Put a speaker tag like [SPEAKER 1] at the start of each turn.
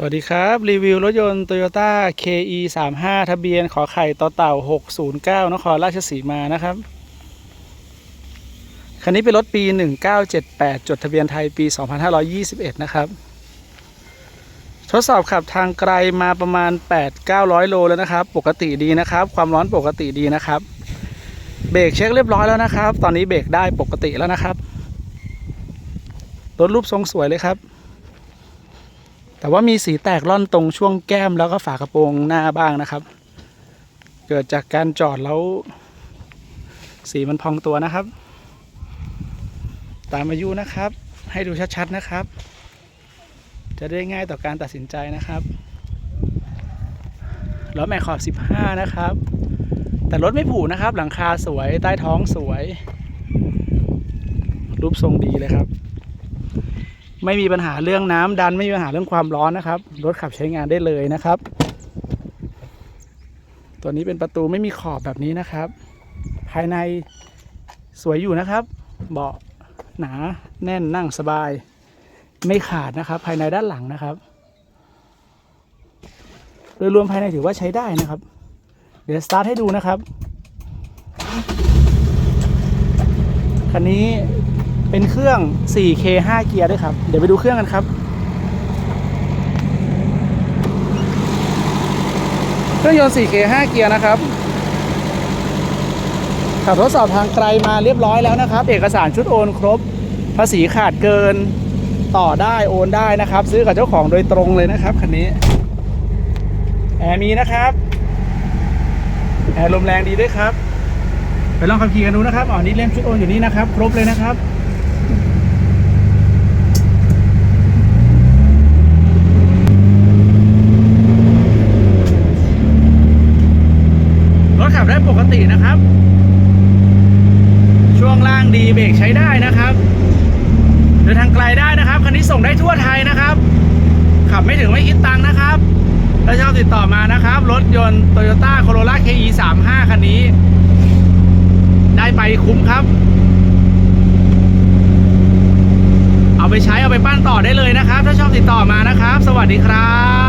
[SPEAKER 1] สวัสดีครับ รีวิวรถยนต์ Toyota KE 3 5ทะเบียนขอไข่ต่อเต่า 609 นครราชสีมานะครับ คันนี้เป็นรถปี 1978 จดทะเบียนไทยปี 2521 นะครับ ทดสอบขับทางไกลมาประมาณ 8-900 โลแล้วนะครับ ปกติดีนะครับ ความร้อนปกติดีนะครับ เบรกเช็คเรียบร้อยแล้วนะครับ ตอนนี้เบรกได้ปกติแล้วนะครับ รถรูปทรงสวยเลยครับ แต่ว่ามีสีแตกล่อนตรงช่วงแก้มแล้วก็ฝากระโปรงหน้าบ้างนะครับ เกิดจากการจอดแล้ว สีมันพองตัวนะครับ ตามอายุนะครับ ให้ดูชัดๆนะครับ จะได้ง่ายต่อการตัดสินใจนะครับล้อแม็กขอบ 15 นะครับ แต่รถไม่ผุนะครับ หลังคาสวยใต้ท้องสวย รูปทรงดีเลยครับ ไม่มีปัญหาเรื่องน้ำดันไม่มีปัญหาเรื่องความร้อนนะครับรถขับใช้งานได้เลยนะครับ ตัวนี้เป็นประตูไม่มีขอบแบบนี้นะครับ ภายในสวยอยู่นะครับ เบาะหนาแน่นนั่งสบาย ไม่ขาดนะครับ ภายในด้านหลังนะครับ โดยรวมภายในถือว่าใช้ได้นะครับ เดี๋ยวสตาร์ทให้ดูนะครับคันนี้ เป็นเครื่อง 4K 5 เกียร์ด้วยครับ เดี๋ยวไปดูเครื่องกันครับ เครื่องยนต์ 4K 5 เกียร์นะครับขับทดสอบทางไกลมาเรียบร้อยแล้วนะครับ เอกสารชุดโอนครบ ภาษีขาดเกินต่อได้โอนได้นะครับ ซื้อกับเจ้าของโดยตรงเลยนะครับคันนี้แอร์มีนะครับแอร์ลมแรงดีด้วยครับ ไปลองขับขี่กันดูนะครับ อ๋อนี่เล่มชุดโอนอยู่นี่นะครับ ครบเลยนะครับ รถขับได้ปกตินะครับ ช่วงล่างดีเบรกใช้ได้นะครับเดินทางไกลได้นะครับคันนี้ส่งได้ทั่วไทยนะครับ ขับไม่ถึงไม่คิดตังค์นะครับถ้าชอบติดต่อมานะครับ รถยนต์ Toyota Corolla KE 35คันนี้ ได้ไปคุ้มครับ เอาไปใช้เอาไปปั้นต่อได้เลยนะครับ ถ้าชอบติดต่อมานะครับ สวัสดีครับ